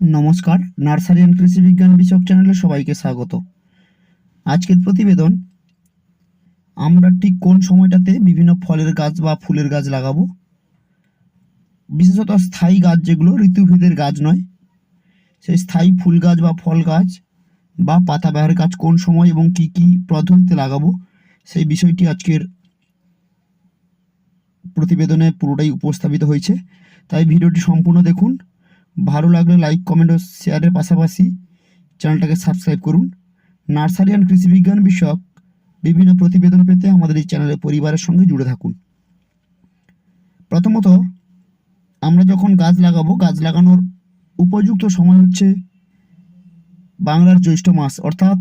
নমস্কার, nursery and কৃষি বিজ্ঞান বিষয়ক চ্যানেলে সবাইকে স্বাগত। আজকের প্রতিবেদন, আমরা ঠিক কোন সময়টাতে বিভিন্ন ফলের গাছ বা ফুলের গাছ লাগাবো? বিশেষত স্থায়ী গাছ যেগুলো ঋতুভেদের গাছ নয়, সেই স্থায়ী ফুল গাছ বা ফল গাছ বা পাতাবাহার গাছ কোন সময় এবং কি কি পদ্ধতিতে লাগাবো, সেই বিষয়টি আজকের প্রতিবেদনে পুরোটাই উপস্থাপিত হয়েছে। তাই ভিডিওটি সম্পূর্ণ দেখুন। ভালো লাগলে লাইক কমেন্ট ও শেয়ারের পাশাপাশি চ্যানেলটাকে সাবস্ক্রাইব করুন। নার্সারি অ্যান্ড কৃষিবিজ্ঞান বিষয়ক বিভিন্ন প্রতিবেদন পেতে আমাদের এই চ্যানেলের পরিবারের সঙ্গে জুড়ে থাকুন। প্রথমত, আমরা যখন গাছ লাগাবো, গাছ লাগানোর উপযুক্ত সময় হচ্ছে বাংলার জ্যৈষ্ঠ মাস, অর্থাৎ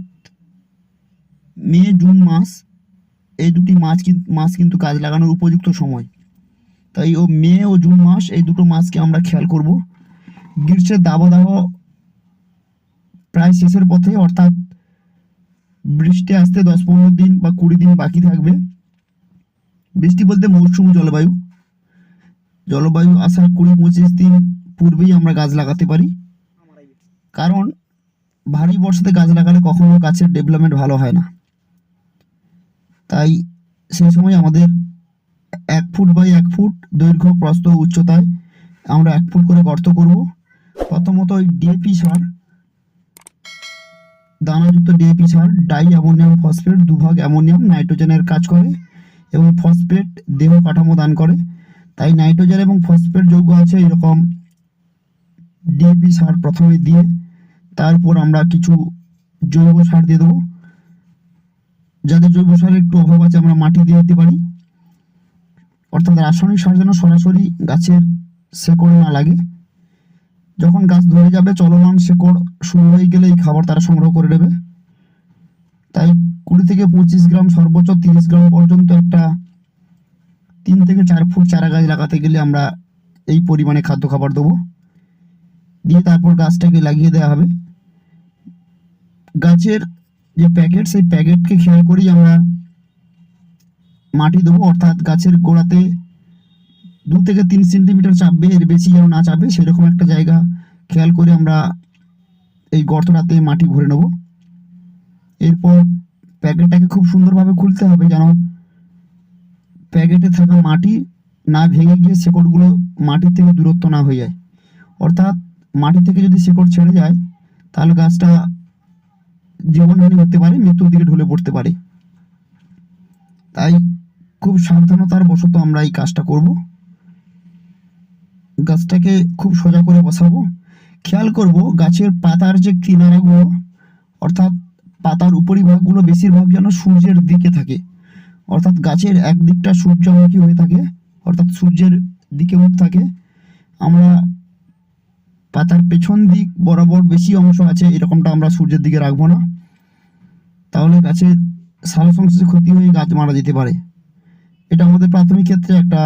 মে, জুন মাস, এই দুটি মাস মাস কিন্তু গাছ লাগানোর উপযুক্ত সময়। তাই ও মে ও জুন মাস এই দুটো মাসকে আমরা খেয়াল করব। গ্রীষ্মের দাবদাহ প্রায় শেষের পথে অর্থাৎ বৃষ্টি আসতে দশ পনেরো দিন বা কুড়ি দিন বাকি থাকবে। বৃষ্টি বলতে মৌসুমি জলবায়ু। জলবায়ু আসার কুড়ি পঁচিশ দিন পূর্বেই আমরা গাছ লাগাতে পারি। কারণ ভারী বর্ষাতে গাছ লাগালে কখনো গাছের ডেভেলপমেন্ট ভালো হয় না। তাই সেই সময় আমাদের এক ফুট বাই এক ফুট দৈর্ঘ্য, প্রস্থ, উচ্চতায় আমরা এক ফুট করে গর্ত করব। প্রথমত ওই ডিএপি সার, দানাযুক্ত ডিএপি সার ডাই অ্যামোনিয়াম ফসফেট দুভাগ অ্যামোনিয়াম নাইট্রোজেনের কাজ করে এবং ফসফেট দেহ কাঠামো দান করে। তাই নাইট্রোজেন এবং ফসফেট যৌগ আছে এরকম ডিএপি সার প্রথমে দিয়ে তারপর আমরা কিছু জৈব সার দিয়ে দেবো। যাদের জৈব সারের একটু অভাব আছে আমরা মাটি দিয়ে দিতে পারি। অর্থাৎ রাসায়নিক সার যেন সরাসরি গাছের শেকড়ে না লাগে। যখন গাছ ধরে যাবে, চলমান শেকড় শুরু হয়ে গেলে এই খাবার তারা সংগ্রহ করে নেবে। তাই কুড়ি থেকে পঁচিশ গ্রাম, সর্বোচ্চ তিরিশ গ্রাম পর্যন্ত একটা তিন থেকে চার ফুট চারা গাছ লাগাতে গেলে আমরা এই পরিমাণে খাদ্য খাবার দেবো। দিয়ে তারপর গাছটাকে লাগিয়ে দেওয়া হবে। গাছের যে প্যাকেট, সেই প্যাকেটকে খেয়াল করেই আমরা মাটি দেবো। অর্থাৎ গাছের গোড়াতে দু থেকে তিন সেন্টিমিটার চাপবে, এর বেশি যেন না চাপবে সেরকম একটা জায়গা করে আমরা এই গর্তটাতে মাটি ভরে নেব। এরপর প্যাকেটটাকে খুব সুন্দরভাবে খুলতে হবে যেন প্যাকেটে থাকা মাটি না ভেঙে গিয়ে শেকড়গুলো মাটির থেকে দূরত্ব না হয়ে যায়। অর্থাৎ মাটি থেকে যদি শেকড় ছেড়ে যায়, তাহলে গাছটা জীবনহানি হতে পারে, মৃত্যুর দিকে ঢলে পড়তে পারে। তাই খুব সাবধানতার বশত আমরা এই কাজটা করব। গাছটাকে খুব সোজা করে বসাবো। খেয়াল করব, গাছের পাতার যে কিনারাগুলো, অর্থাৎ পাতার উপরিভাগগুলো বেশিরভাগ যেন সূর্যের দিকে থাকে। অর্থাৎ গাছের এক দিকটা সূর্যমুখী হয়ে থাকে, অর্থাৎ সূর্যের দিকে মুখ থাকে। আমরা পাতার পেছন দিক বরাবর বেশি অংশ আছে, এরকমটা আমরা সূর্যের দিকে রাখব না। তাহলে গাছের সারা সংশ্লেষে ক্ষতি হয়ে গাছ মারা যেতে পারে। এটা আমাদের প্রাথমিক ক্ষেত্রে একটা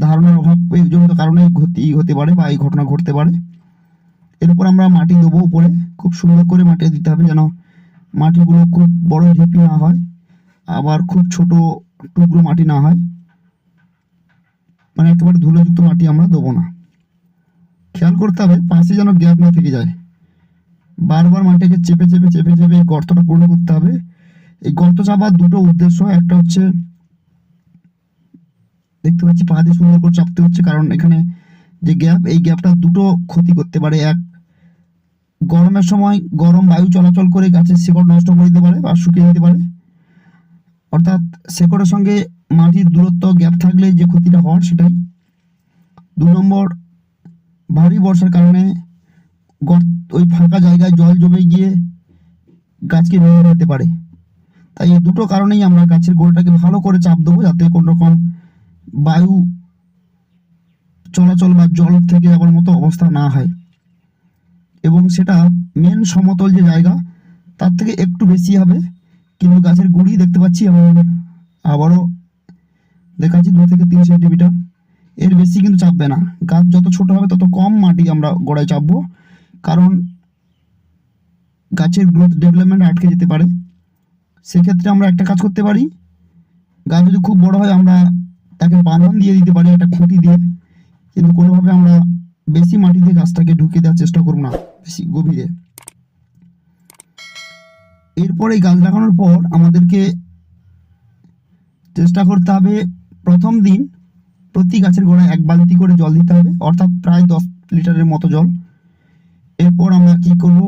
ধারণার অভাব জনিত কারণে ক্ষতি হতে পারে বা এই ঘটনা ঘটতে পারে। এরপর আমরা মাটি দেবো উপরে। খুব সুন্দর করে মাটি দিতে হবে যেন মাটিগুলো খুব বড় ঢিপি না হয়, আবার খুব ছোট টুকরো মাটি না হয়। মানে একেবারে ধুলোযুক্ত মাটি আমরা দেবো না। খেয়াল করতে হবে পাশে যেন গ্যাপ না থেকে যায়। বারবার মাটিকে চেপে চেপে চেপে চেপে গর্তটা পূর্ণ করতে হবে। এই গর্ত চাপার দুটো উদ্দেশ্য, একটা হচ্ছে দেখতে পাচ্ছি পা দিয়ে সুন্দর করে চাপতে হচ্ছে, কারণ এখানে যে গ্যাপ, এই গ্যাপটা দুটো ক্ষতি করতে পারে। এক, গরমের সময় গরম বায়ু চলাচল করে গাছের শিকড় নষ্ট করে দিতে পারে বা শুকিয়ে দিতে পারে। অর্থাৎ শেকড়ের সঙ্গে মাটির দূরত্ব, গ্যাপ থাকলে যে ক্ষতিটা হওয়ার সেটাই। দু নম্বর, ভারী বর্ষার কারণে ওই ফাঁকা জায়গায় জল জমে গিয়ে গাছকে ভেঙে দিতে পারে। তাই এই দুটো কারণেই আমরা গাছের গোড়াটাকে ভালো করে চাপ দেবো, যাতে কোনো রকম বায়ু চলাচল বা জল থেকে যাওয়ার মতো অবস্থা না হয়। এবং সেটা মেন সমতল যে জায়গা, তার থেকে একটু বেশি হবে। কিন্তু গাছের গুড়ি দেখতে পাচ্ছি এবং আবারও দেখাচ্ছি দু থেকে তিন সেন্টিমিটার। এর বেশি কিন্তু চাপবে না। গাছ যত ছোট হবে, তত কম মাটি আমরা গোড়ায় চাপবো। কারণ গাছের গ্রোথ ডেভেলপমেন্ট আটকে যেতে পারে। সেক্ষেত্রে আমরা একটা কাজ করতে পারি। গাছ যদি খুব বড় হয়, আমরা তাকে বাঁধন দিয়ে দিতে পারি, একটা খুঁটি দিয়ে। কিন্তু কোনোভাবে আমরা বেশি মাটিতে গাছটাকে ঢুকিয়ে দেওয়ার চেষ্টা করব না, বেশি গভীরে। এরপর এই গাছ লাগানোর পর আমাদেরকে চেষ্টা করতে হবে, প্রথম দিন প্রতি গাছের গোড়ায় এক বালতি করে জল দিতে হবে, অর্থাৎ প্রায় দশ লিটারের মতো জল। এরপর আমরা কি করব?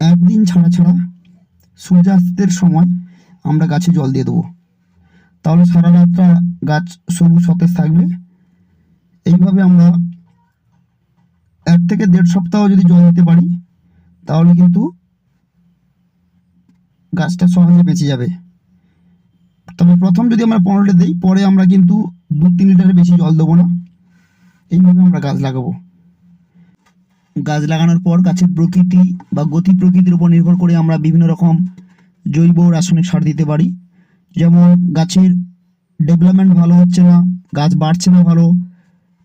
একদিন ছাড়া ছাড়া সূর্যাস্তের সময় আমরা গাছে জল দিয়ে দেবো। তাহলে সারা রাতটা গাছ সবুজ সতেজ থাকবে। এইভাবে আমরা এক থেকে দেড় সপ্তাহ যদি জল দিতে পারি, তাহলে কিন্তু গাছটা সহজে বেঁচে যাবে। তবে প্রথম যদি আমরা পনেরোটা দিই, পরে আমরা কিন্তু দু তিন লিটারের বেশি জল দেবো না। এইভাবে আমরা গাছ লাগাবো। গাছ লাগানোর পর গাছের প্রকৃতি বা গতি প্রকৃতির উপর নির্ভর করে আমরা বিভিন্ন রকম জৈব রাসায়নিক সার দিতে পারি। যেমন গাছের ডেভেলপমেন্ট ভালো হচ্ছে না, গাছ বাড়ছে না ভালো,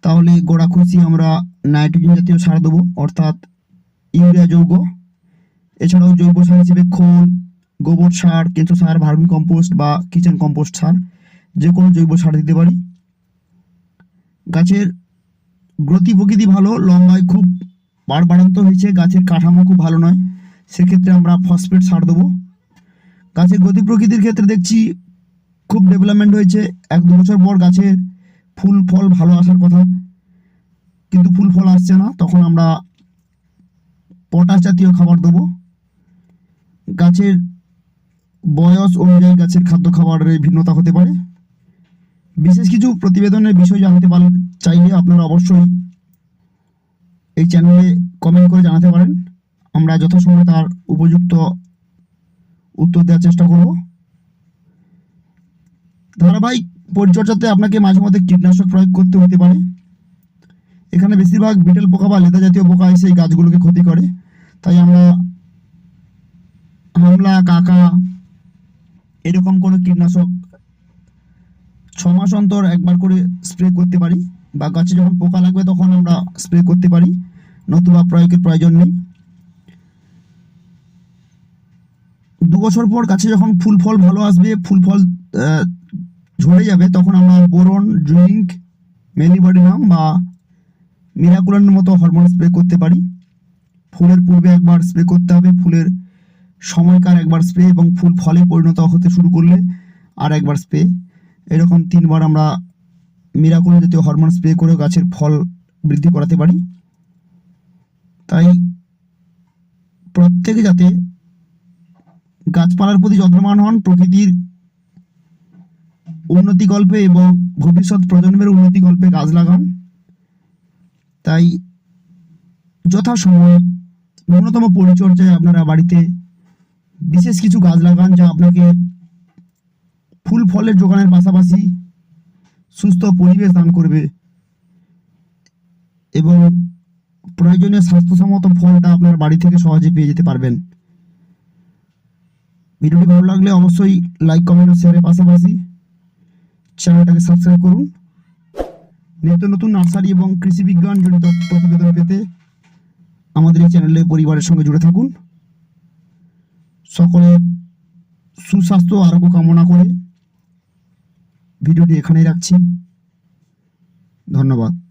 তাহলে গোড়া খুশি আমরা নাইট্রোজেন জাতীয় সার দেবো, অর্থাৎ ইউরিয়া যৌগ। এছাড়াও জৈব সার হিসেবে খোল, গোবর সার, কেঁচো সার ভার্মি কম্পোস্ট বা কিচেন কম্পোস্ট সার যে কোনো জৈব সার দিতে পারি। গাছের গতি প্রকৃতি ভালো, লম্বায় খুব বাড় বাড়ান্ত হয়েছে, গাছের কাঠামো খুব ভালো নয়, সেক্ষেত্রে আমরা ফসফেট সার দেবো। গাছের গতি প্রকৃতির ক্ষেত্রে দেখছি খুব ডেভেলপমেন্ট হয়েছে, এক দু বছর পর গাছের ফুল, ফল ভালো আসার কথা। কিন্তু ফুল, ফল আসছে না, তখন আমরা পটাশ জাতীয় খাবার দেবো। গাছের বয়স অনুযায়ী গাছের খাদ্য খাবারের ভিন্নতা হতে পারে। বিশেষ কিছু প্রতিবেদনের বিষয় জানতে পার চাইলে আপনারা অবশ্যই এই চ্যানেলে কমেন্ট করে জানাতে পারেন। আমরা যথাসময়ে তার উপযুক্ত উত্তর দেওয়ার চেষ্টা করব। ধারাবাহিক পরিচর্যাতে আপনাকে মাঝে মধ্যে কীটনাশক প্রয়োগ করতে হতে পারে। এখানে বেশিরভাগ বিটেল পোকা বা লেদা জাতীয় পোকা এসে এই গাছগুলোকে ক্ষতি করে। তাই আমরা হামলা, কাকা এরকম কোনো কীটনাশক ছ মাস অন্তর একবার করে স্প্রে করতে পারি। বা গাছে যখন পোকা লাগবে তখন আমরা স্প্রে করতে পারি। নতুবা প্রয়োগের প্রয়োজন নেই। দু বছর পর গাছে যখন ফুল ফল ভালো আসবে, ফুল ফল ঝরে যাবে, তখন আমরা বোরন জিঙ্ক মেলিবডিনাম বা মিরাকুলানের মতো হরমোন স্প্রে করতে পারি। ফুলের পূর্বে একবার স্প্রে করতে হবে, ফুলের সময়কার একবার স্প্রে এবং ফুল ফলে পরিণত হতে শুরু করলে আর একবার স্প্রে এরকম তিনবার আমরা মিরাকুলান জাতীয় হরমোন স্প্রে করে গাছের ফল বৃদ্ধি করাতে পারি। তাই প্রত্যেকে যাতে গাছপালার প্রতি যত্নবান হন, প্রকৃতির উন্নতি গল্পে এবং ভবিষ্যৎ প্রজন্মের উন্নতি গল্পে গাছ লাগান। তাই যথাসময়ে ন্যূনতম পরিচর্যায় আপনারা বাড়িতে বিশেষ কিছু গাছ লাগান যা আপনাকে ফুল ফলের যোগানের পাশাপাশি সুস্থ পরিবেশ দান করবে। এবং প্রয়োজনীয় স্বাস্থ্যসম্মত ফলটা আপনার বাড়ি থেকে সহজে পেয়ে যেতে পারবেন। ভিডিওটি ভালো লাগলে অবশ্যই লাইক, কমেন্ট ও শেয়ারের পাশাপাশি চ্যানেলটাকে সাবস্ক্রাইব করুন। নিত্য নতুন নার্সারি এবং কৃষি বিজ্ঞান জড়িত প্রতিবেদন পেতে আমাদের এই চ্যানেলে পরিবারের সঙ্গে জুড়ে থাকুন। সকলের সুস্বাস্থ্য, আরোগ্য কামনা করে ভিডিওটি এখানেই রাখছি। ধন্যবাদ।